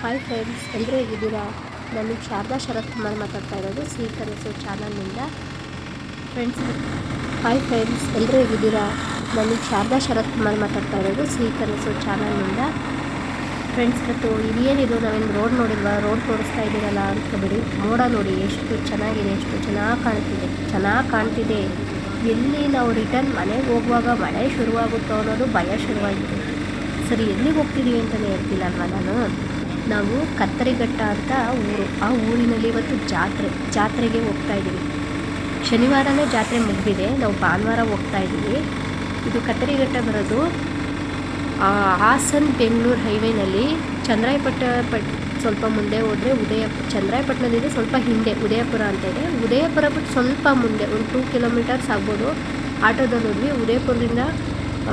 Hi friends ಎಲ್ಲರೂ ಹೇಗಿದ್ದೀರಾ? ನಾನು ಶಾರದಾ ಶರತ್ ಕುಮಾರ್ ಮಾತಾಡ್ತಾ ಇರೋದು ಸ್ವೀಕರಿಸೋ ಚಾನಲ್ನಿಂದ. ಫ್ರೆಂಡ್ಸ್ ಹಾಯ್ ಫ್ರೆಂಡ್ಸ್ ಎಲ್ಲರೂ ಹೇಗಿದ್ದೀರಾ? ನಾನು ಶಾರದಾ ಶರತ್ ಕುಮಾರ್ ಮಾತಾಡ್ತಾ ಇರೋದು ಸ್ವೀಕರಿಸೋ ಚಾನಲ್ನಿಂದ. ಫ್ರೆಂಡ್ಸ್ ಮತ್ತು ಇದೇನಿದು ನಾವೇನು ರೋಡ್ ನೋಡಿಲ್ವಾ? ರೋಡ್ ತೋರಿಸ್ತಾ ಇದ್ದೀರಲ್ಲ ಬಿಡಿ ಮೋಡ ನೋಡಿ ಎಷ್ಟು ಚೆನ್ನಾಗಿದೆ, ಎಷ್ಟು ಚೆನ್ನಾಗಿ ಕಾಣ್ತಿದೆ ಚೆನ್ನಾಗಿ ಕಾಣ್ತಿದೆ. ಎಲ್ಲಿ ನಾವು ರಿಟರ್ನ್ ಮನೆಗೆ ಹೋಗುವಾಗ ಮಳೆ ಶುರುವಾಗುತ್ತೋ ಅನ್ನೋದು ಭಯ ಶುರುವಾಗಿದೆ ಸರಿ, ಎಲ್ಲಿಗೆ ಹೋಗ್ತಿದ್ದೀವಿ ಅಂತಲೇ ಹೇಳ್ತಿಲ್ಲ ಅಲ್ವಾ ನಾನು? ನಾವು ಕತ್ತರಿಘಟ್ಟ ಅಂತ ಊರು. ಆ ಊರಿನಲ್ಲಿ ಇವತ್ತು ಜಾತ್ರೆ, ಜಾತ್ರೆಗೆ ಹೋಗ್ತಾ ಇದ್ದೀವಿ. ಶನಿವಾರನೇ ಜಾತ್ರೆ ಮುಗಿದಿದೆ. ನಾವು ಭಾನುವಾರ ಹೋಗ್ತಾ ಇದ್ದೀವಿ. ಇದು ಕತ್ತರಿಘಟ್ಟ ಬರೋದು ಹಾಸನ್ ಬೆಂಗಳೂರು ಹೈವೇನಲ್ಲಿ. ಚಂದ್ರಾಯಪಟ್ಟ ಪಟ್, ಸ್ವಲ್ಪ ಮುಂದೆ ಹೋದರೆ ಉದಯ ಚಂದ್ರಾಯಪಟ್ಟಣದಿಂದ ಸ್ವಲ್ಪ ಹಿಂದೆ, ಉದಯಪುರ ಅಂತ ಇದೆ. ಉದಯಪುರ ಬಿಟ್ಟು ಸ್ವಲ್ಪ ಮುಂದೆ, ಒಂದು ಟೂ ಕಿಲೋಮೀಟರ್ಸ್ ಆಗ್ಬೋದು. ಆಟೋದಲ್ಲಿ ಹೋದ್ವಿ. ಉದಯಪುರದಿಂದ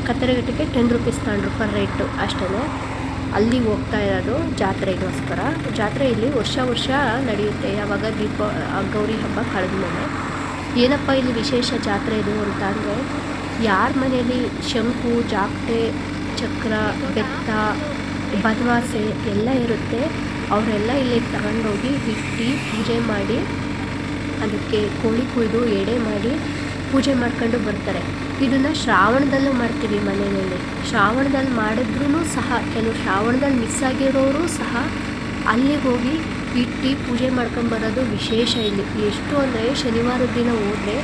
ಕತ್ತರಿಘಟ್ಟಕ್ಕೆ ಟೆನ್ ರುಪೀಸ್ ತಗೊಂಡ್ರು ಪರ್ ರೇಟು ಅಷ್ಟೇ ಅಲ್ಲಿಗೆ ಹೋಗ್ತಾ ಇರೋದು ಜಾತ್ರೆಗೋಸ್ಕರ ಜಾತ್ರೆ ಇಲ್ಲಿ ವರ್ಷ ವರ್ಷ ನಡೆಯುತ್ತೆ. ಯಾವಾಗ ದೀಪ ಗೌರಿ ಹಬ್ಬ ಕಳೆದ್ಮೇಲೆ. ಏನಪ್ಪ ಇಲ್ಲಿ ವಿಶೇಷ ಜಾತ್ರೆ ಇದು ಅಂತ ಅಂದರೆ, ಯಾರ ಮನೆಯಲ್ಲಿ ಶಂಕು, ಜಾಕ್ಟೆ, ಚಕ್ರ, ಬೆತ್ತ ಬನವಾಸೆ ಎಲ್ಲ ಇರುತ್ತೆ. ಅವರೆಲ್ಲ ಇಲ್ಲಿ ತಗೊಂಡೋಗಿ ಇಟ್ಟು ಪೂಜೆ ಮಾಡಿ, ಅದಕ್ಕೆ ಕೋಳಿ ಕುಯ್ದು ಎಡೆ ಮಾಡಿ ಪೂಜೆ ಮಾಡ್ಕೊಂಡು ಬರ್ತಾರೆ. ಇದನ್ನು ಶ್ರಾವಣದಲ್ಲೂ ಮಾಡ್ತೀವಿ ಮನೆಯಲ್ಲಿ. ಶ್ರಾವಣದಲ್ಲಿ ಮಾಡಿದ್ರೂ ಸಹ, ಕೆಲವು ಶ್ರಾವಣದಲ್ಲಿ ಮಿಸ್ ಆಗಿರೋರು ಸಹ ಅಲ್ಲಿಗೆ ಹೋಗಿ ಇಟ್ಟು ಪೂಜೆ ಮಾಡ್ಕೊಂಬರೋದು ವಿಶೇಷ ಇಲ್ಲಿ. ಎಷ್ಟು ಅಂದರೆ ಶನಿವಾರದ ದಿನ ಹೋದರೆ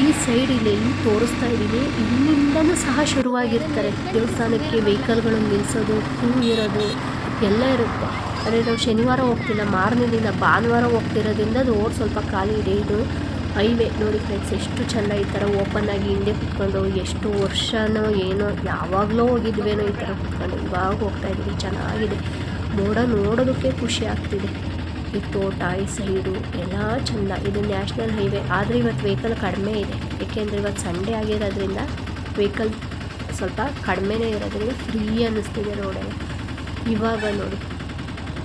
ಈ ಸೈಡ್ ಇಲ್ಲಿ ಎಲ್ಲಿ ತೋರಿಸ್ತಾ ಇದ್ದೀನಿ. ಇಲ್ಲಿಂದನೂ ಸಹ ಶುರುವಾಗಿರ್ತಾರೆ. ದೇವಸ್ಥಾನಕ್ಕೆ ವೆಹಿಕಲ್ಗಳನ್ನು ನಿಲ್ಲಿಸೋದು ಕ್ಯೂ ಇರೋದು ಎಲ್ಲ ಇರುತ್ತೆ. ಅಂದರೆ ನಾವು ಶನಿವಾರ ಹೋಗ್ತಿಲ್ಲ, ಮಾರನೇ ದಿನ ಭಾನುವಾರ ಹೋಗ್ತಿರೋದ್ರಿಂದ ರೋಡ್ ಸ್ವಲ್ಪ ಖಾಲಿ ಇದೆ. ಇದು ಹೈವೇ. ನೋಡಿ ಫ್ರೆಂಡ್ಸ್ ಎಷ್ಟು ಚೆಂದ ಈ ಥರ ಓಪನ್ ಆಗಿ ಹಿಂದೆ ಕುತ್ಕೊಂಡು, ಎಷ್ಟು ವರ್ಷನೋ ಏನೋ, ಯಾವಾಗಲೂ ಹೋಗಿದ್ವೇನೋ ಈ ಥರ ಕುತ್ಕೊಂಡು. ಇವಾಗ ಹೋಗ್ತಾ ಇದ್ದೀವಿ, ಚೆನ್ನಾಗಿದೆ. ಮೋಡ ನೋಡೋದಕ್ಕೆ ಖುಷಿ ಆಗ್ತಿದೆ. ಈ ತೋಟ, ಈ ಸೈಡು ಎಲ್ಲ ಚೆಂದ. ಇದು ನ್ಯಾಷನಲ್ ಹೈವೇ ಆದರೆ ಇವತ್ತು ವೆಹಿಕಲ್ ಕಡಿಮೆ ಇದೆ. ಏಕೆಂದರೆ ಇವತ್ತು ಸಂಡೇ ಆಗಿರೋದ್ರಿಂದ ವೆಹಿಕಲ್ ಸ್ವಲ್ಪ ಕಡಿಮೆನೇ ಇರೋದ್ರಿಂದ ಫ್ರೀ ಅನ್ನಿಸ್ತಿದೆ ರೋಡೆಲ್ಲ ಇವಾಗ ನೋಡಿ.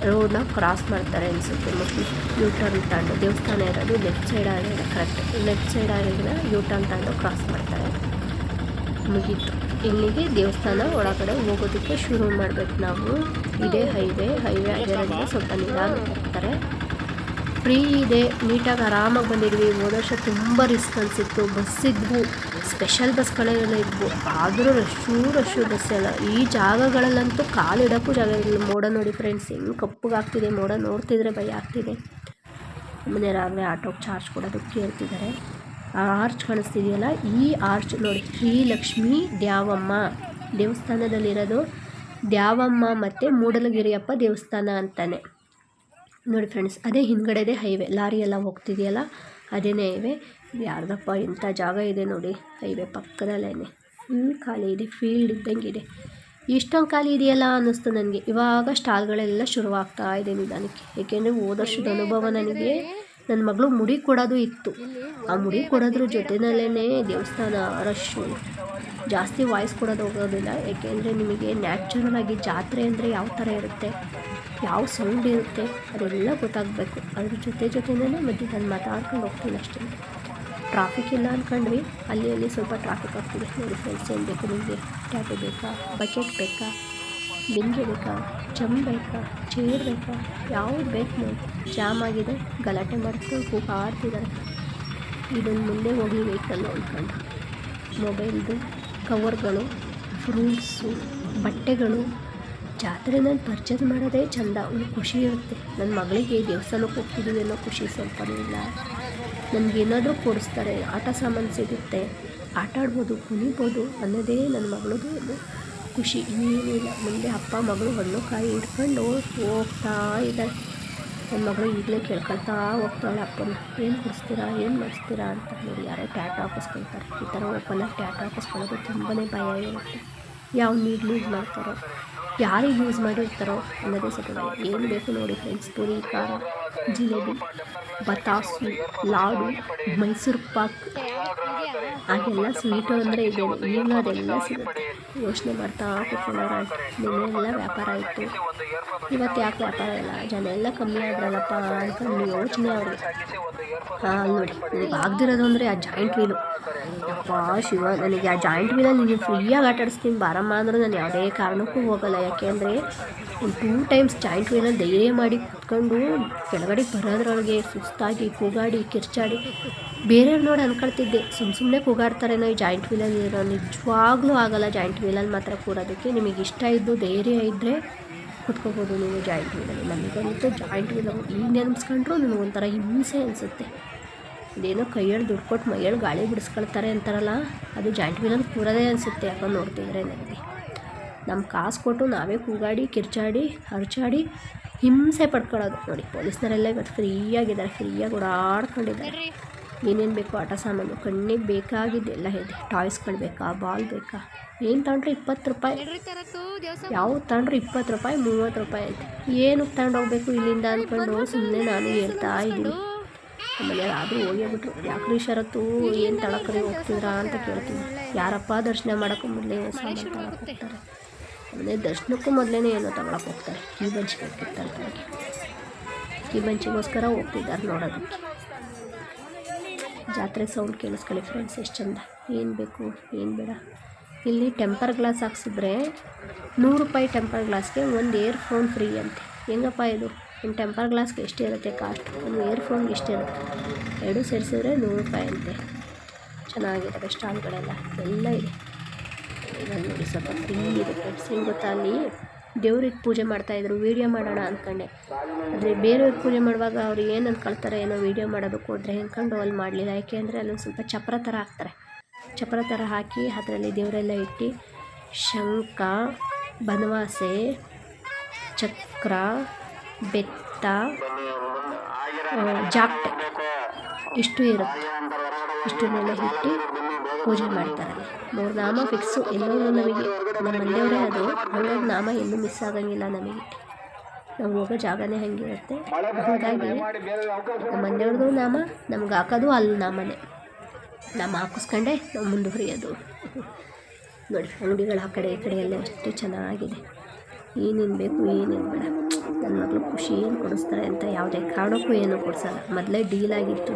ರೋಡ್ನ ಕ್ರಾಸ್ ಮಾಡ್ತಾರೆ ಅನಿಸುತ್ತೆ. ಮತ್ತು ಯೂ ಟರ್ನ್ ತಗೊಂಡು ದೇವಸ್ಥಾನ ಇರೋದು ಲೆಫ್ಟ್ ಸೈಡ್ ಆಗಿದೆ ಕರೆಕ್ಟ್ ಲೆಫ್ಟ್ ಸೈಡ್ ಆಗಿದ್ರೆ ಯೂ ಟರ್ನ್ ಕ್ರಾಸ್ ಮಾಡ್ತಾರೆ. ಮುಗೀತು. ಇಲ್ಲಿಗೆ ದೇವಸ್ಥಾನ ಒಳಗಡೆ ಹೋಗೋದಕ್ಕೆ ಶುರು ಮಾಡಬೇಕು ನಾವು. ಇದೇ ಹೈವೇ ಹೈವೇ ಆಗಿರೋದ್ರಿಂದ ಸ್ವಲ್ಪ ನಿಧಾನ ಹೋಗ್ತಾರೆ. ಫ್ರೀ ಇದೆ, ನೀಟಾಗಿ ಆರಾಮಾಗಿ ಬಂದಿದ್ವಿ. ಹೋದ ವರ್ಷ ತುಂಬ ರಿಸ್ಕ್ ಅನಿಸಿತ್ತು. ಬಸ್ ಇದ್ವು, ಸ್ಪೆಷಲ್ ಬಸ್ಗಳೆಲ್ಲ ಇದ್ವು. ಆದರೂ ರಶ್ಶು ರಶ್ಶು ಬಸ್ ಎಲ್ಲ. ಈ ಜಾಗಗಳಲ್ಲಂತೂ ಕಾಲಿಡೋಕ್ಕೂ ಜಾಗ ಇರಲಿಲ್ಲ. ಮೋಡ ನೋಡಿ ಫ್ರೆಂಡ್ಸ್ ಹೆಂಗೆ ಕಪ್ಪಗಾಗ್ತಿದೆ ಮೋಡ ನೋಡ್ತಿದ್ರೆ ಭಯ ಆಗ್ತಿದೆ. ಮನೆಯವರಾಗಲೇ ಆಟೋಗೆ ಚಾರ್ಜ್ ಕೊಡೋದಕ್ಕೆ ಕೇಳ್ತಿದ್ದಾರೆ ಆರ್ಚ್ ಕಾಣಿಸ್ತಿದೆಯಲ್ಲ? ಈ ಆರ್ಚ್ ನೋಡಿ, ಶ್ರೀಲಕ್ಷ್ಮಿ ದ್ಯಾವಮ್ಮ. ದೇವಸ್ಥಾನದಲ್ಲಿರೋದು ದ್ಯಾವಮ್ಮ ಮತ್ತು ಮೂಡಲಗಿರಿಯಪ್ಪ ದೇವಸ್ಥಾನ ಅಂತಾನೆ. ನೋಡಿ ಫ್ರೆಂಡ್ಸ್ ಅದೇ ಹಿಂದ್ಗಡೆದೆ ಹೈವೇ ಲಾರಿ ಎಲ್ಲ ಹೋಗ್ತಿದೆಯಲ್ಲ, ಅದೇನೇ ಹೈವೇ ಯಾರ್ದಪ್ಪ ಇಂಥ ಜಾಗ ಇದೆ ನೋಡಿ ಹೈವೇ ಪಕ್ಕದಲ್ಲೇ ಫುಲ್ ಖಾಲಿ ಇದೆ ಫೀಲ್ಡ್ ಇದ್ದಂಗೆ ಇದೆ. ಇಷ್ಟೊಂದು ಖಾಲಿ ಇದೆಯಲ್ಲ ಅನ್ನಿಸ್ತು ನನಗೆ. ಇವಾಗ ಸ್ಟಾಲ್ಗಳೆಲ್ಲ ಶುರುವಾಗ್ತಾ ಇದೆ ನಿಧಾನಕ್ಕೆ. ಏಕೆಂದರೆ ಹೋದ ವರ್ಷದ ಅನುಭವ ನನಗೆ ನನ್ನ ಮಗಳು ಮುಡಿ ಕೊಡೋದು ಇತ್ತು. ಆ ಮುಡಿ ಕೊಡೋದ್ರ ಜೊತೆನಲ್ಲೇ ದೇವಸ್ಥಾನ ರಶ್ಶು ಜಾಸ್ತಿ ವಾಯ್ಸ್ ಕೊಡೋದು ಹೋಗೋದಿಲ್ಲ. ಏಕೆಂದರೆ ನಿಮಗೆ ನ್ಯಾಚುರಲ್ ಆಗಿ ಜಾತ್ರೆ ಅಂದರೆ ಯಾವ ಥರ ಇರುತ್ತೆ? ಯಾವ ಸೌಂಡ್ ಇರುತ್ತೆ ಅದೆಲ್ಲ ಗೊತ್ತಾಗಬೇಕು. ಅದ್ರ ಜೊತೆ ಜೊತೆನೇ ನಾನು ಮಾತಾಡ್ಕೊಂಡು ಹೋಗ್ತೀನಿ ಅಷ್ಟೇ. ಟ್ರಾಫಿಕ್ ಇಲ್ಲ ಅಂದ್ಕೊಂಡ್ವಿ ಅಲ್ಲಿ ಅಲ್ಲಿ ಸ್ವಲ್ಪ ಟ್ರಾಫಿಕ್ ಆಗ್ತಿದೆ. ನೋಡಿ ಫ್ರೆಂಡ್ಸ್ ಏನು ಬೇಕು ನಿಮಗೆ? ಟ್ಯಾಟು ಬೇಕಾ? ಬಕೆಟ್ ಬೇಕಾ? ಬಿಂಗೆ ಬೇಕಾ? ಚಮ್ ಬೇಕಾ? ಚೇರ್ ಬೇಕಾ? ಯಾವ್ದು ಬೇಕು ನೋಡಿ. ಜಾಮ್ ಆಗಿದೆ. ಗಲಾಟೆ ಮಾಡ್ಕೊಂಡು ಕೂಗಾಡ್ತಿದ್ದಾರೆ. ಇದನ್ನು ಮುಂದೆ ಹೋಗಿ ವೆಹಿಕಲ್ಲು ಅಂದ್ಕೊಂಡು ಮೊಬೈಲ್ದು ಕವರ್ಗಳು ಫ್ರೂಟ್ಸು ಬಟ್ಟೆಗಳು ಜಾತ್ರೆನಲ್ಲಿ ಪರ್ಚೇಸ್ ಮಾಡೋದೇ ಚಂದ, ಒಂದು ಖುಷಿ ಇರುತ್ತೆ. ನನ್ನ ಮಗಳಿಗೆ ದೇವಸ್ಥಾನಕ್ಕೆ ಹೋಗ್ತಿದ್ದೀವಿ ಅನ್ನೋ ಖುಷಿ ಸ್ವಲ್ಪನೂ ಇಲ್ಲ. ನಮಗೇನಾದರೂ ಕೊಡಿಸ್ತಾರೆ, ಆಟ ಸಾಮಾನು ಸಿಗುತ್ತೆ. ಆಟ ಆಡ್ಬೋದು, ಕುಣಿಬೋದು, ಅನ್ನೋದೇ ನನ್ನ ಮಗಳದು ಒಂದು ಖುಷಿ. ಇನ್ನೇನಿಲ್ಲ ಮುಂದೆ ಅಪ್ಪ, ಮಗಳು ಹಣ್ಣು ಕಾಯಿ ಹಿಡ್ಕೊಂಡು ಹೋಗ್ತಾ ಇದ್ದಾಳೆ ನನ್ನ ಮಗಳು ಈಗಲೇ ಕೇಳ್ಕೊಳ್ತಾ ಹೋಗ್ತಾಳೆ ಅಪ್ಪನ. ಏನು ಕೊಡಿಸ್ತೀರಾ? ಏನು ಮಾಡಿಸ್ತೀರಾ? ಅಂತ ನೋಡಿ ಯಾರೋ ಟ್ಯಾಟ್ ಹಾಕಿಸ್ಕೊಳ್ತಾರೆ. ಈ ಥರ ಓಪನಾಗಿ ಟ್ಯಾಟ್ ಹಾಕಿಸ್ಕೊಳ್ಳೋದು ತುಂಬಾ ಭಯ ಇರುತ್ತೆ. ಯಾವ ನೀಡ್ಲೂ ಯೂಸ್ ಮಾಡ್ತಾರೋ. ಯಾರಿಗೆ ಯೂಸ್ ಮಾಡಿರ್ತಾರೋ ಅನ್ನೋದೇ ಸ್ವಲ್ಪ ಏನು ಬೇಕು ನೋಡಿ ಫ್ರೆಂಡ್ಸ್ ಪುರಿ, ಖಾರ, ಜಿಲೇಬಿ, ಬತಾಸು, ಲಾಡು, ಮೈಸೂರು ಪಾಕ್. ಹಾಗೆಲ್ಲ ಸ್ವೀಟು ಅಂದರೆ ಇದೆ. ಈಗಲೂ ಅದೆಲ್ಲ ಸಿಗುತ್ತೆ? ಯೋಚನೆ ಮಾಡ್ತಾ ನಿನ್ನೆಲ್ಲ ವ್ಯಾಪಾರ ಇತ್ತು. ಇವತ್ತು ಯಾಕೆ ವ್ಯಾಪಾರ ಇಲ್ಲ? ಜನ ಎಲ್ಲ ಕಮ್ಮಿ ಆದ್ರಲ್ಲಪ್ಪ ಅನ್ಕೊಂಡು ಯೋಚನೆ ಅವ್ರಿಗೆ. ಹಾಂ ನೋಡಿ. ನನಗೆ ಆಗದಿರೋದು ಅಂದರೆ ಆ ಜಾಯಿಂಟ್ ವೀಲು ಅಪ್ಪ ಶಿವ, ನನಗೆ ಆ ಜಾಯಿಂಟ್ ವೀಲಲ್ಲಿ ನೀನು ಫ್ರೀಯಾಗಿ ಆಟಾಡಿಸ್ತೀನಿ, ಬಾರಮ್ಮ ಅಂದ್ರೆ ನಾನು ಯಾವುದೇ ಕಾರಣಕ್ಕೂ ಹೋಗಲ್ಲ. ಯಾಕೆಂದರೆ ಒಂದು ಟೂ ಟೈಮ್ಸ್ ಜಾಯಿಂಟ್ ವೀಲಲ್ಲಿ ಧೈರ್ಯ ಮಾಡಿ ಕುತ್ಕೊಂಡು ಕೆಳಗಡೆ ಬರೋದ್ರೊಳಗೆ ಸುಸ್ತಾಗಿ ಕೂಗಾಡಿ, ಕಿರ್ಚಾಡಿ ಬೇರೆಯವ್ರು ನೋಡಿ ಅಂದ್ಕೊಳ್ತಿದ್ದೆ ಸುಮ್ಮ ಸುಮ್ಮನೆ ಕೂಗಾಡ್ತಾರೇನೋ ಈ ಜಾಯಿಂಟ್ ವೀಲಲ್ಲಿ ಇರೋ ನಿಜವಾಗ್ಲೂ ಆಗಲ್ಲ ಜಾಯಿಂಟ್ ವೀಲಲ್ಲಿ ಮಾತ್ರ ಕೂರೋದಕ್ಕೆ. ನಿಮಗೆ ಇಷ್ಟ ಇದ್ದು ಧೈರ್ಯ ಇದ್ದರೆ ಕುತ್ಕೋಬೋದು ನೀವು ಜಾಯಿಂಟ್ ವೀಲಲ್ಲಿ ನನಗಂತೂ ಜಾಯಿಂಟ್ ವೀಲ್ ಈಗ ನೆನೆಸ್ಕೊಂಡ್ರು ನನಗೊಂಥರ ಹಿಂಸೆ ಅನಿಸುತ್ತೆ. ಅದೇನೋ ಕೈಯಲ್ಲಿ ದುಡ್ಡು ಕೊಟ್ಟು ಮೈಯಲ್ಲಿ ಗಾಳಿ ಬಿಡಿಸ್ಕೊಳ್ತಾರೆ ಅಂತಾರಲ್ಲ, ಅದು ಜಾಯಿಂಟ್ ವೀಲಲ್ಲಿ ಕೂರೋದೇ ಅನಿಸುತ್ತೆ ಯಾಕಂದು ನೋಡ್ತಿದ್ರೆ ನನಗೆ ನಮ್ಮ ಕಾಸು ಕೊಟ್ಟು ನಾವೇ ಕೂಗಾಡಿ ಕಿರ್ಚಾಡಿ ಹರ್ಚಾಡಿ ಹಿಂಸೆ ಪಡ್ಕೊಳ್ಳೋದು. ನೋಡಿ ಪೊಲೀಸ್ನರೆಲ್ಲ ಇವತ್ತು ಫ್ರೀಯಾಗಿದ್ದಾರೆ. ಫ್ರೀಯಾಗಿ ಓಡಾಡ್ಕೊಂಡಿದ್ದಾರೆ. ಏನೇನು ಬೇಕು ಆಟ ಸಾಮಾನು ಕಣ್ಣಿಗೆ ಬೇಕಾಗಿದ್ದೆಲ್ಲ ಇದೆ. ಟಾಯ್ಸ್ಗಳು ಬೇಕಾ ಬಾಲ್ ಬೇಕಾ? ಏನು ತಗೊಂಡ್ರೆ ಇಪ್ಪತ್ತು ರೂಪಾಯಿ? ಯಾವ ತಗೊಂಡ್ರೆ ಇಪ್ಪತ್ತು ರೂಪಾಯಿ ಮೂವತ್ತು ರೂಪಾಯಿ ಐತೆ. ಏನಕ್ಕೆ ತಗೊಂಡೋಗ್ಬೇಕು ಇಲ್ಲಿಂದ ಅಂದ್ಕೊಂಡು ಸುಮ್ಮನೆ ನಾನು ಹೇಳ್ತಾ ಇದ್ದೀನಿ. ಆಮೇಲೆ ಆದರೂ ಹೋಗ್ಯಾಬಿಟ್ರು ಯಾಕ್ರಿ ಶರತ್ತು? ಏನು ತಳಕರಿ ಹೋಗ್ತಿದ್ರಾ ಅಂತ ಕೇಳ್ತೀನಿ. ಯಾರಪ್ಪ ದರ್ಶನ ಮಾಡೋಕೆ ಮೊದಲೇ ಸಾಮಾನು ತಗೊಳಕ್ಕೆ ಹೋಗ್ತಾರೆ? ಆಮೇಲೆ ದರ್ಶನಕ್ಕೂ ಮೊದಲೇ ಏನೋ ತಗೊಳಕ್ಕೆ ಹೋಗ್ತಾರೆ. ಕೀ ಬಂಚ್ ನನಗೆ ಕೀ ಹೋಗ್ತಿದ್ದಾರೆ ನೋಡೋದಕ್ಕೆ. ಜಾತ್ರೆ ಸೌಂಡ್ ಕೇಳಿಸ್ಕೊಳ್ಳಿ ಫ್ರೆಂಡ್ಸ್ ಎಷ್ಟು ಚಂದ. ಏನು ಬೇಕು, ಏನು ಬೇಡ. ಇಲ್ಲಿ ಟೆಂಪರ್ ಗ್ಲಾಸ್ ಹಾಕ್ಸಿದ್ರೆ ನೂರು ರೂಪಾಯಿ ಟೆಂಪರ್ ಗ್ಲಾಸ್ಗೆ ಒಂದು ಇಯರ್ ಫೋನ್ ಫ್ರೀ ಅಂತೆ. ಹೆಂಗಪ್ಪ ಇದು? ಒಂದು ಟೆಂಪರ್ ಗ್ಲಾಸ್ಗೆ ಎಷ್ಟಿರುತ್ತೆ ಕಾಸ್ಟ್ ಒಂದು ಇಯರ್ ಫೋನ್ಗೆ ಎಷ್ಟಿರುತ್ತೆ ಎರಡು ಸೇರಿಸಿದ್ರೆ ನೂರು ರೂಪಾಯಿ ಅಂತೆ. ಚೆನ್ನಾಗಿದ್ದಾವೆ ಸ್ಟಾಲ್ಗಳೆಲ್ಲ ಎಲ್ಲ ಇದೆ. ನೋಡಿ ಸ್ವಲ್ಪ ಇದೆ. ಫ್ರೆಂಡ್ಸ್ ಹೆಂಗೆ ಗೊತ್ತಾ, ಅಲ್ಲಿ ದೇವ್ರಿಗೆ ಪೂಜೆ ಮಾಡ್ತಾಯಿದ್ರು ವೀಡಿಯೋ ಮಾಡೋಣ ಅಂದ್ಕೊಂಡೆ ಆದರೆ ಬೇರೆಯವ್ರಿಗೆ ಪೂಜೆ ಮಾಡುವಾಗ ಅವ್ರು ಏನು ಅಂದ್ಕೊಳ್ತಾರೆ ಏನೋ ವೀಡಿಯೋ ಮಾಡೋದಕ್ಕೆ ಹೋದರೆ ಅಂದ್ಕೊಂಡು ಅಲ್ಲಿ ಮಾಡಲಿಲ್ಲ. ಯಾಕೆ ಅಂದರೆ ಅಲ್ಲೊಂದು ಸ್ವಲ್ಪ ಚಪ್ರ ಥರ ಹಾಕ್ತಾರೆ. ಚಪ್ರ ಥರ ಹಾಕಿ ಅದರಲ್ಲಿ ದೇವರೆಲ್ಲ ಇಟ್ಟು ಶಂಖ, ಬನವಾಸೆ, ಚಕ್ರ, ಬೆತ್ತ ಜಾಕ್ಟೆ. ಇಷ್ಟು ಇರುತ್ತೆ. ಇಷ್ಟನ್ನೆಲ್ಲ ಇಟ್ಟು ಪೂಜೆ ಮಾಡ್ತಾರೆ. ಮೂರು ನಾಮ ಫಿಕ್ಸು. ಎಲ್ಲೋ ನಮಗೆ ನಮ್ಮ ಮನೆಯವರೇ ಅದು ಹಂಗಾಗಿ ನಾಮ ಎಲ್ಲೂ ಮಿಸ್ ಆಗಂಗಿಲ್ಲ ನಮಗೆ. ನಾವು ಹೋಗೋ ಜಾಗನೇ ಹಂಗಿರುತ್ತೆ ಹಾಗಾಗಿ ನಮ್ಮ ಮನೆಯವ್ರದ್ದು ನಾಮ, ನಮ್ಗೆ ಹಾಕೋದು ಅಲ್ಲಿ ನಾಮನೇ. ನಾಮ ಹಾಕಿಸ್ಕೊಂಡೆ ನಾವು ಮುಂದುವರಿಯೋದು. ನೋಡಿ ಅಂಗಡಿಗಳು ಆ ಕಡೆ ಈ ಕಡೆ ಎಲ್ಲ ಎಷ್ಟು ಚೆನ್ನಾಗಿದೆ. ಏನೇನು ಬೇಕು ಏನೇನು ಬೇಡ. ನನ್ನ ಮಗಳು ಖುಷಿ ಏನು ಕೊಡಿಸ್ತಾರೆ ಅಂತ ಯಾವುದೇ ಕಾರಣಕ್ಕೂ ಏನು ಕೊಡಿಸಲ್ಲ. ಮೊದಲೇ ಡೀಲ್ ಆಗಿತ್ತು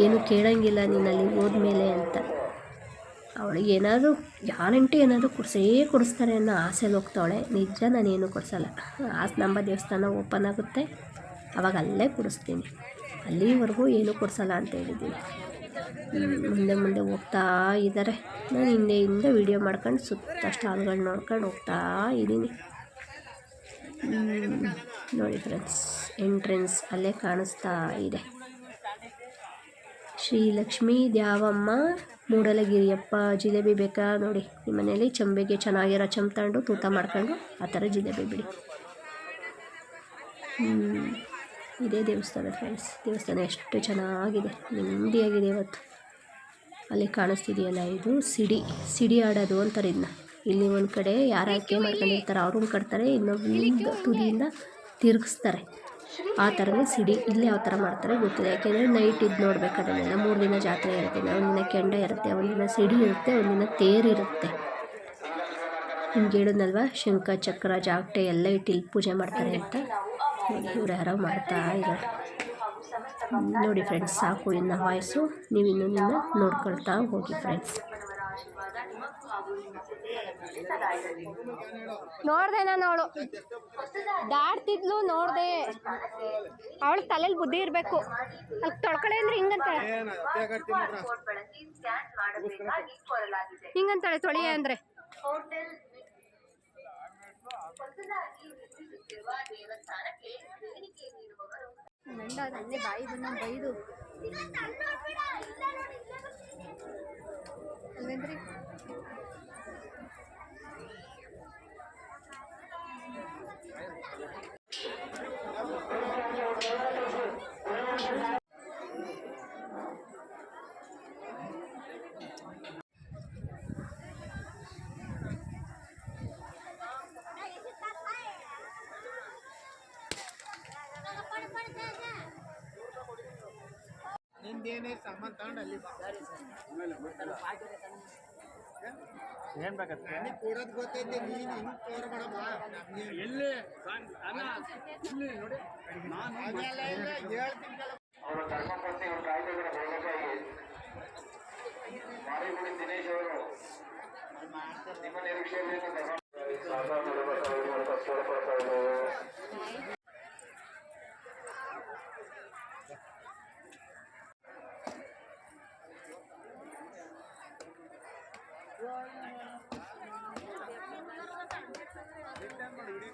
ಏನು ಕೇಳೋಂಗಿಲ್ಲ ನೀನು ಅಲ್ಲಿ ಹೋದ್ಮೇಲೆ ಅಂತ. ಅವಳಿಗೆ ಏನಾದರೂ ಗ್ಯಾರಂಟಿ ಏನಾದರೂ ಕೊಡಿಸೇ ಕೊಡಿಸ್ತಾರೆ ಅನ್ನೋ ಆಸೆಲಿ ಹೋಗ್ತಾವಳೆ. ನಿಜ ನಾನೇನು ಕೊಡಿಸಲ್ಲ. ಆ ನಂಬ ದೇವಸ್ಥಾನ ಓಪನ್ ಆಗುತ್ತೆ. ಅವಾಗ ಅಲ್ಲೇ ಕೊಡಿಸ್ತೀನಿ. ಅಲ್ಲಿವರೆಗೂ ಏನೂ ಕೊಡಿಸಲ್ಲ ಅಂತ ಹೇಳಿದ್ದೀನಿ. ಮುಂದೆ ಮುಂದೆ ಹೋಗ್ತಾ ಇದ್ದಾರೆ. ನಾನು ಹಿಂದೆ ಹಿಂದೆ ವೀಡಿಯೋ ಮಾಡ್ಕೊಂಡು ಸುತ್ತ ಸ್ಟಾಲ್ಗಳು ನೋಡ್ಕೊಂಡು ಹೋಗ್ತಾ ಇದ್ದೀನಿ. ನೋಡಿ ಫ್ರೆಂಡ್ಸ್ ಎಂಟ್ರೆನ್ಸ್ ಅಲ್ಲೇ ಕಾಣಿಸ್ತಾ ಇದೆ. ಶ್ರೀ ಲಕ್ಷ್ಮೀ ದ್ಯಾವಮ್ಮ, ಮೂಡಲಗಿರಿಯಪ್ಪ, ಜಿಲೇಬಿ ಬೇಕಾ ನೋಡಿ. ನಿಮ್ಮ ಮನೇಲಿ ಚಂಬೆಗೆ ಚೆನ್ನಾಗಿರೋ ತಗೊಂಡು ತೂತ ಮಾಡ್ಕೊಂಡು ಆ ಥರ ಜಿಲೇಬಿ ಬಿಡಿ. ಇದೇ ದೇವಸ್ಥಾನ ಫ್ರೆಂಡ್ಸ್ ದೇವಸ್ಥಾನ ಎಷ್ಟು ಚೆನ್ನಾಗಿದೆ, ನೆಮ್ಮದಿಯಾಗಿದೆ ಇವತ್ತು. ಅಲ್ಲಿ ಕಾಣಿಸ್ತಿದೆಯಲ್ಲ ಇದು? ಸಿಡಿ ಸಿಡಿ ಆಡೋದು ಅಂತಾರೆ ಇದನ್ನ ಇಲ್ಲಿ ಒಂದು ಕಡೆ ಯಾರು ಆಯ್ಕೆ ಮಾಡ್ಕೊಂಡಿರ್ತಾರೆ ಅವ್ರನ್ನ ಕಟ್ತಾರೆ ಇನ್ನೊಬ್ಬ ತುದಿಯಿಂದ ತಿರುಗಿಸ್ತಾರೆ. ಆ ಥರನೇ ಸಿಡಿ ಇಲ್ಲಿ ಯಾವ ಥರ ಮಾಡ್ತಾರೆ ಗೊತ್ತಿದೆ ಯಾಕೆಂದರೆ ನೈಟ್ ಇದು ನೋಡ್ಬೇಕು ಅದನ್ನೆಲ್ಲ. ಮೂರು ದಿನ ಜಾತ್ರೆ ಇರುತ್ತೆ. ಒಂದಿನ ಕೆಂಡ ಇರುತ್ತೆ ಒಂದಿನ ಸಿಡಿ ಇರುತ್ತೆ ಒಂದಿನ ತೇರಿರುತ್ತೆ ಹಿಂಗೆ ಹೇಳಿದ್ನಲ್ವ ಶಂಖ, ಚಕ್ರ, ಜಾಗಟೆ ಎಲ್ಲ ಇಟ್ಟಿಲ್ಲಿ ಪೂಜೆ ಮಾಡ್ತಾರೆ ಅಂತ. ಇವ್ರು ಯಾರೋ ಮಾಡ್ತಾ ಇದ್ದಾರೆ ನೋಡಿ ಫ್ರೆಂಡ್ಸ್ ಸಾಕು ಇನ್ನು ವಾಯ್ಸು ನೀವು ಇನ್ನು ನಿನ್ನ ನೋಡ್ಕೊಳ್ತಾ ಹೋಗಿ ಫ್ರೆಂಡ್ಸ್ ನೋಡ್ದೆ ನಾನು ಅವಳು. ದಾಡ್ತಿದ್ಲು ನೋಡ್ದೆ. ಅವಳ ತಲೆಯಲ್ಲಿ ಬುದ್ಧಿ ಇರಬೇಕು. ಅಲ್ಲಿ ತೊಳ್ಕಳೆ ಅಂದ್ರೆ ಹಿಂಗಂತಾಳೆ ಹಿಂಗಂತಾಳೆ ತೊಳಿಯ ಅಂದ್ರೆ ಗಂಡ ನನ್ನೇ ಬಾಯಿ ಬಂದ ಬೈದು ಅಲ್ವೇನ್ರಿ ಏನ್ ಬೇಕತ್ತೆ ಕೊಡೋದ್ ಗೊತ್ತೈತೆ ನೀನ್ ಹಿಂಗ್ ತೋರ್ಬೇಡಮ್ಮ ಎಲ್ಲಿ? ಅಣ್ಣ ಇಲ್ಲಿ ನೋಡಿ. ನಾನು ಹೇಳ್ತೀನಿ. ಅವರು ಧರ್ಮಪತ್ನಿ ಅವರು ಕಾಯ್ದಿದ್ದಾರೆ ಬೆಳಗಾವಿ ಮಾರಿಗುಡಿ ದಿನೇಶ್ ಅವರು ನಿಮ್ಮ ನಿರೀಕ್ಷೆಯಲ್ಲಿ ನೀಡಬೇಕಾಗಿ ಅಂತ ಕೇಳ್ಕೊಳ್ತಾ ಇದ್ದೇವೆ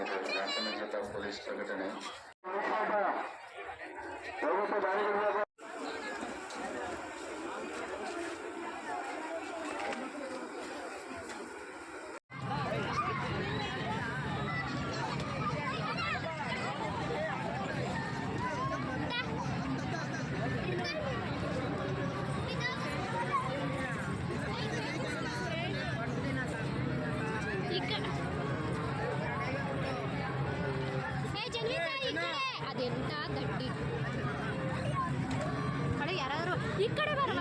ಇದು ರಾಮನಗರ ಪೊಲೀಸ್ ಪ್ರಕಟಣೆ ದಯವಿಟ್ಟು ದಾರಿ ಬಿಡಬೇಕು ಈ ಕಡೆ ಏ ಜನ್ವಿತಾ ಈ ಕಡೆ ಅದೆಂತ ಗಡ್ಡಿ ಕಡೆ ಯಾರಾದರೂ ಈ